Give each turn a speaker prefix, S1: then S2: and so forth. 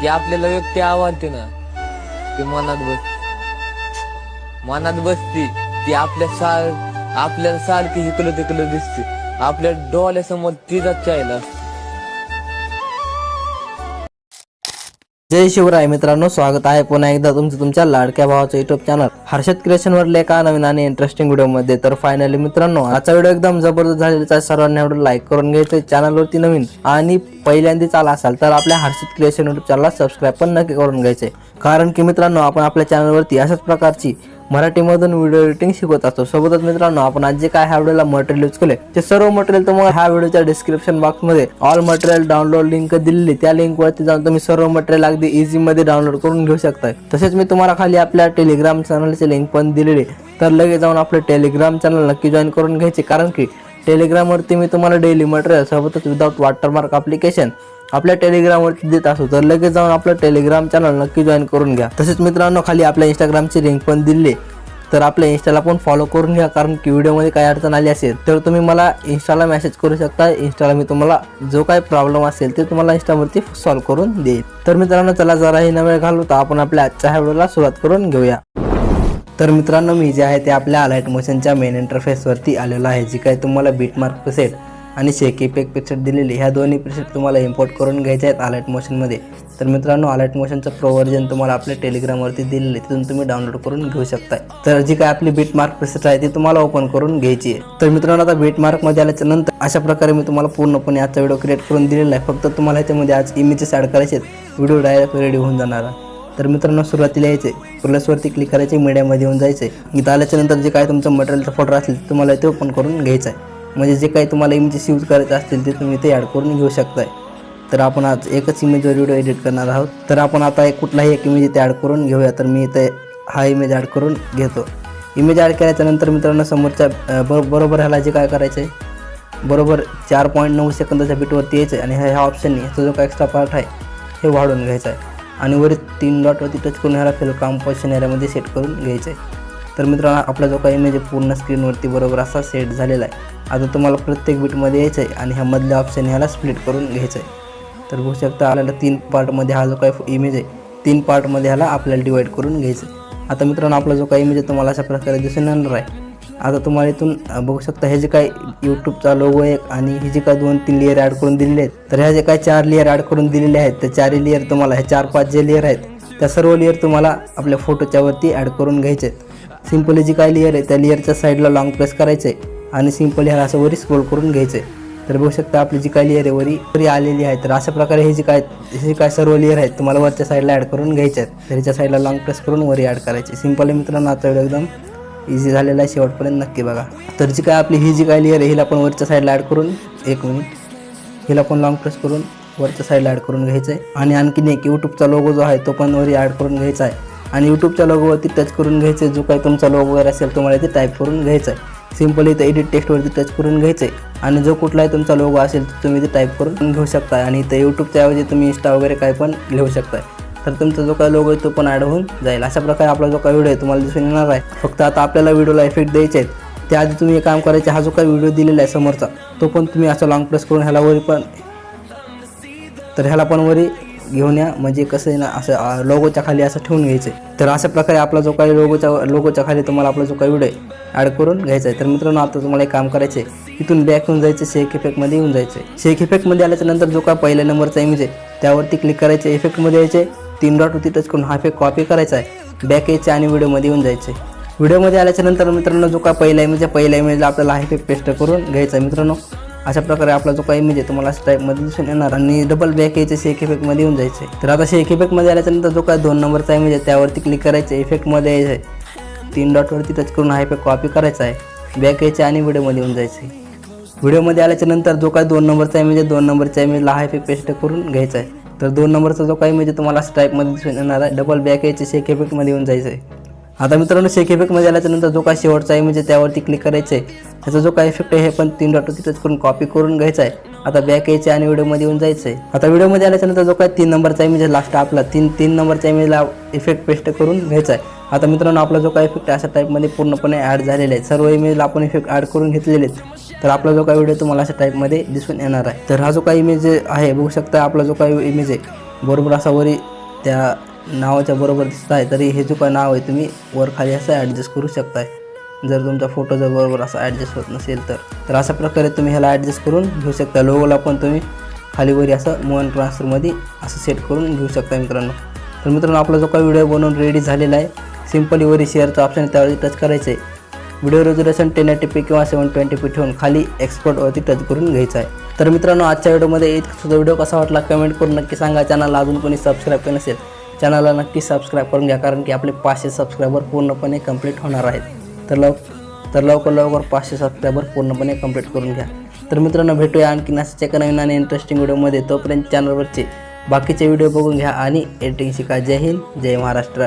S1: ती आपल्याला व्यक्ती आवडते ना ते मनात बस. मनात बसती ती आपल्या सार आपल्याला सारखी इकडं तिकडं दिसते. आपल्या डोळ्यासमोर तिचाच चायला असते.
S2: जय शिवराय मित्रांनो स्वागत आहे पुन्हा एकदा तुमचं तुमच्या लाडक्या भावाचं युट्यूब चॅनल हर्षद क्रिएशनवर लेखा नवीन आणि इंटरेस्टिंग व्हिडिओमध्ये तर फायनली मित्रांनो आजचा व्हिडिओ एकदम जबरदस्त झालेला आहे. सर्वांनी एवढं लाईक करून घ्यायचं चॅनलवरती नवीन आणि पहिल्यांदाच आला असाल तर आपल्या हर्षद क्रिएशन युट्यूब चॅनलला सबस्क्राईब पण नक्की करून घ्यायचे कारण की मित्रांनो आपण आपल्या चॅनलवरती अशाच प्रकारची मराठीमधून व्हिडिओ एडिटिंग शिकवत असतो. सोबतच मित्रांनो आपण आज जे काय ह्या व्हिडिओला मटेरियल यूज केले ते सर्व मटेरियल तुम्हाला ह्या व्हिडिओच्या डिस्क्रिप्शन बॉक्समध्ये ऑल मटेरियल डाउनलोड लिंक दिलेली त्या लिंक वरती जाऊन तुम्ही सर्व मटेरियल अगदी इझी मध्ये डाउनलोड करून घेऊ शकताय. तसेच मी तुम्हाला खाली आपल्या टेलिग्राम चॅनलचे लिंक पण दिलेली तर लगेच जाऊन आपलं टेलिग्राम चॅनल नक्की जॉईन करून घ्यायचे. कारण की टेलिग्रामवरती मी तुम्हाला डेली मटेरियल सोबतच विदाउट वॉटरमार्क अप्लिकेशन आपल्या टेलिग्रामवरती देत असतो तर लगेच जाऊन आपलं टेलिग्राम चॅनल नक्की जॉईन करून घ्या. तसेच मित्रांनो खाली आपल्या इंस्टाग्रामची लिंक पण दिली तर आपल्या इंस्टाला पण फॉलो करून घ्या कारण की व्हिडिओमध्ये काही अडचण आली असेल तर तुम्ही मला इंस्टाला मेसेज करू शकता. इंस्टाला मी तुम्हाला जो काही प्रॉब्लेम असेल ते तुम्हाला इंस्टावरती सॉल्व करून देईल. तर मित्रांनो चला जराही न वेळ घालू तर आपण आपल्या आजच्या व्हिडिओला सुरुवात करून घेऊया. तर मित्रांनो मी जे आहे ते आपल्या अलाइट मोशनच्या मेन इंटरफेसवरती आलेलं आहे जी काही तुम्हाला बीटमार्क असेल आणि शेकी पेक पिक्चर दिलेली ह्या दोन्ही प्रिसेट तुम्हाला इम्पोर्ट करून घ्यायचे आहेत अलर्ट मोशनमध्ये तर मित्रांनो अलर्ट मोशनचं प्रो व्हर्जन तुम्हाला आपल्या टेलिग्रामवरती दिलेलं आहे तिथून तुम्ही डाउनलोड करून घेऊ शकताय. तर जी काय आपली बीटमार्क प्रिसेट आहे ती तुम्हाला ओपन करून घ्यायची आहे. तर मित्रांनो आता बीटमार्कमध्ये आल्याच्यानंतर अशा प्रकारे मी तुम्हाला पूर्णपणे आजचा व्हिडिओ क्रिएट करून दिलेला आहे. फक्त तुम्हाला ह्याच्यामध्ये आज इमेजेस ॲड करायचे आहेत व्हिडिओ डायरेक्ट रेडी होऊन जाणार आहे. तर मित्रांनो सुरुवातीला यायचे प्लसवरती क्लिक करायचे मीडियामध्ये येऊन जायचे इथं आल्याच्यानंतर जे काय तुमचं मटेरियलचा फोटो असेल तुम्हाला ते ओपन करून घ्यायचं आहे. म्हणजे जे काही तुम्हाला इमेजेस यूज करायचे असतील ते तुम्ही ते ॲड करून घेऊ शकताय. तर आपण आज एकच इमेजवर व्हिडिओ एडिट करणार आहोत. तर आपण आता एक कुठलाही एक इमेज इथे ॲड करून घेऊया. तर मी इथे हा इमेज ॲड करून घेतो. इमेज ॲड केल्याच्यानंतर मित्रांनो समोरच्या बरोबर ह्याला जे काय करायचं आहे बरोबर चार पॉईंट नऊ सेकंदाच्या बीटवरती यायचं आहे आणि ह्या ह्या ऑप्शननी ह्याचा जो काय एक्स्ट्रा पार्ट आहे हे वाढवून घ्यायचा आहे आणि वरील तीन डॉटवरती टच करून ह्याला फिल कॉम्पोजिशन एरियामध्ये सेट करून घ्यायचं आहे तर मित्रांनो आपला जो काही इमेज आहे पूर्ण स्क्रीनवरती बरोबर असा सेट झालेला आहे. आता तुम्हाला प्रत्येक बीटमध्ये यायचं आहे आणि ह्या मधल्या ऑप्शन ह्याला स्प्लिट करून घ्यायचं आहे. तर बघू शकता आपल्याला तीन पार्टमध्ये हा जो काही इमेज आहे तीन पार्टमध्ये ह्याला आपल्याला डिवाईड करून घ्यायचं आहे. आता मित्रांनो आपला जो काही इमेज आहे तुम्हाला अशा प्रकारे दिसून येणार आहे. आता तुम्हाला इथून बघू शकता हे जे काय यूट्यूबचा लोगो आहे आणि हे जे काय दोन तीन लेअर ॲड करून दिलेले आहेत तर ह्या जे काय चार लेअर ॲड करून दिलेले आहेत त्या चारही लेअर तुम्हाला हे चार पाच जे लेअर आहेत त्या सर्व लेअर तुम्हाला आपल्या फोटोच्या वरती ॲड करून घ्यायचे आहेत. सिम्पली जी काय लेअर आहे त्या लेअरच्या साईडला लॉंग प्रेस करायचं आहे आणि सिम्पली ह्याला असं वरी स्क्रोल करून घ्यायचं आहे तर बघू शकता आपली जी काय लेअर आहे वरी वरी आलेली आहे. तर अशा प्रकारे हे जी काय हे जे काय सर्व लेअर आहेत तुम्हाला वरच्या साईडला ॲड करून घ्यायचे आहेत. तर ह्याच्या साईडला लॉंग प्रेस करून वरी ॲड करायचे. सिंपल मित्रांनो आता व्हिडिओ एकदम इझी झालेला आहे. शेवटपर्यंत नक्की बघा. तर जी काय आपली ही जी काय लेअर आहे हिला पण वरच्या साईडला ॲड करून एक मिनिट हिला पण लॉंग प्रेस करून वरच्या साईडला ॲड करून घ्यायचं आहे आणि आणखीन एक यूट्यूबचा लोगो जो आहे तो पण वरी ॲड करून घ्यायचा आहे. आणि यूट्यूबच्या लोगोवरती टच करून घ्यायचं. आहे जो काही तुमचा लोगो वगैरे असेल तुम्हाला इथे टाईप करून घ्यायचं आहे. सिम्पली इथं एडिट टेक्स्टवरती टच करून घ्यायचं आहे. आणि जो कुठलाही तुमचा लोगो असेल तो तुम्ही इथे टाईप करून घेऊ शकता. आणि इथं यूट्यूबच्या ऐवजी तुम्ही इंस्टा वगैरे काय पण लिहू शकता. तर तुमचा जो काही लोगो आहे तो पण ॲड होऊन जाईल. अशा प्रकारे आपला जो काही व्हिडिओ आहे तुम्हाला दिसून येणार आहे. फक्त आता आपल्याला व्हिडिओला इफेक्ट द्यायचे आहेत. त्याआधी तुम्ही एक काम करायचे हा जो काही व्हिडिओ दिलेला आहे समोरचा तो पण तुम्ही असा लॉंग प्रेस करून ह्याला वरी पण तर ह्याला पण वरी घेऊन या. म्हणजे कसं आहे ना असं लोगोच्या खाली असं ठेवून घ्यायचं आहे. तर अशा प्रकारे आपला जो काही लोगोच्या लोगोच्या खाली तुम्हाला आपला जो काही व्हिडिओ आहे ॲड करून घ्यायचा आहे. तर मित्रांनो आता तुम्हाला एक काम करायचं आहे. इथून बॅक येऊन जायचं शेक इफेक्टमध्ये येऊन जायचं आहे. शेक इफेक्टमध्ये आल्याच्यानंतर जो काय पहिल्या नंबरचा इमेज आहे त्यावरती क्लिक करायचे इफेक्टमध्ये यायचे तीन डॉटवरती टच करून हा इफेक्ट कॉपी करायचा आहे. बॅक यायचे आणि व्हिडिओमध्ये येऊन जायचे व्हिडिओमध्ये आल्याच्यानंतर मित्रांनो जो काय पहिला इमेज आहे पहिल्या इमेजला आपल्याला हा इफेक्ट पेस्ट करून घ्यायचा आहे मित्रांनो. अशा प्रकारे आपला जो काही इमेज आहे तुम्हाला अशा टाईपमध्ये दिसून येणार आणि डबल बॅक यायचे शेक इफेक्टमध्ये येऊन जायचे तर आता शेक इफेक्टमध्ये आल्याच्यानंतर जो काय दोन नंबरचा इमेज आहे त्यावरती क्लिक करायचं इफेक्टमध्ये यायचं आहे तीन डॉटवरती टच करून हा इफेक्ट कॉपी करायचा आहे. बॅक यायचे आणि व्हिडिओमध्ये येऊन जायचे व्हिडिओमध्ये आल्याच्यानंतर जो काय दोन नंबरचा इमेज आहे दोन नंबरच्या इमेजला हा इफेक्ट पेस्ट करून घ्यायचा आहे. तर दोन नंबरचा जो काही म्हणजे तुम्हाला अशा टाईपमध्ये दिसून येणार आहे. डबल बॅक यायचे शेक इफेक्टमध्ये येऊन जायचं आहे आता मित्रांनो शेक इफेक्टमध्ये आल्याच्यानंतर जो काय शेवटचा इमेज आहे त्यावरती क्लिक करायचं आहे त्याचा जो काय इफेक्ट आहे हे पण तीन डॉटवरती टच करून कॉपी करून घ्यायचा आहे आता बॅक यायचे आणि व्हिडिओमध्ये येऊन जायचं आहे आता व्हिडिओमध्ये आल्याच्यानंतर जो काय तीन नंबरचा इमेज आहे लास्ट आपला तीन तीन नंबरच्या इमेजला इफेक्ट पेस्ट करून घ्यायचा आहे आता मित्रांनो आपला जो काय इफेक्ट अशा टाईपमध्ये पूर्णपणे ॲड झालेला आहे. सर्व इमेजला आपण इफेक्ट ॲड करून घेतलेले आहेत. तर आपला जो काही व्हिडिओ तुम्हाला अशा टाईपमध्ये दिसून येणार आहे. तर हा जो काही इमेज आहे बघू शकता आपला जो काही इमेज आहे बरोबर असा वरी त्या नावाच्या बरोबर दिसत आहे तरी हे जो काय नाव आहे तुम्ही वर खाली असं ॲडजस्ट करू शकताय. जर तुमचा फोटो जर बरोबर असा ॲडजस्ट होत नसेल तर. तर अशा प्रकारे तुम्ही ह्याला ॲडजस्ट करून घेऊ शकता. लोगोला पण तुम्ही खाली वरी असं मोहन ट्रान्सफरमध्ये असं सेट करून घेऊ शकता मित्रांनो. तर मित्रांनो आपला जो काही व्हिडिओ बनवून रेडी झालेला आहे सिम्पली वरी शेअरचा ऑप्शन त्यावरती टच करायचं आहे video resolution ten eighty P किंवा सेवन ट्वेंटी पी ठेवून खाली एक्सपर्टवरती टच करून घ्यायचं आहे तर मित्रांनो आजच्या व्हिडिओमध्ये एक सुद्धा व्हिडिओ कसा वाटला कमेंट करून नक्की सांगा. चॅनल अजून कोणी सबस्क्राईब केलं नसेल चॅनलला नक्की सबस्क्राईब करून घ्या कारण की आपले पाचशे सबस्क्रायबर पूर्णपणे कंप्लीट होणार आहेत. तर लव तर लवकर लवकर पाचशे सबस्क्रायबर पूर्णपणे कंप्लीट करून घ्या. तर मित्रांनो भेटूया आणखी अशाच एका नवीन आणि इंटरेस्टिंग व्हिडिओमध्ये तोपर्यंत चॅनलवरचे बाकीचे व्हिडिओ बघून घ्या आणि एडिटिंग शिका जय हिंद जय महाराष्ट्र.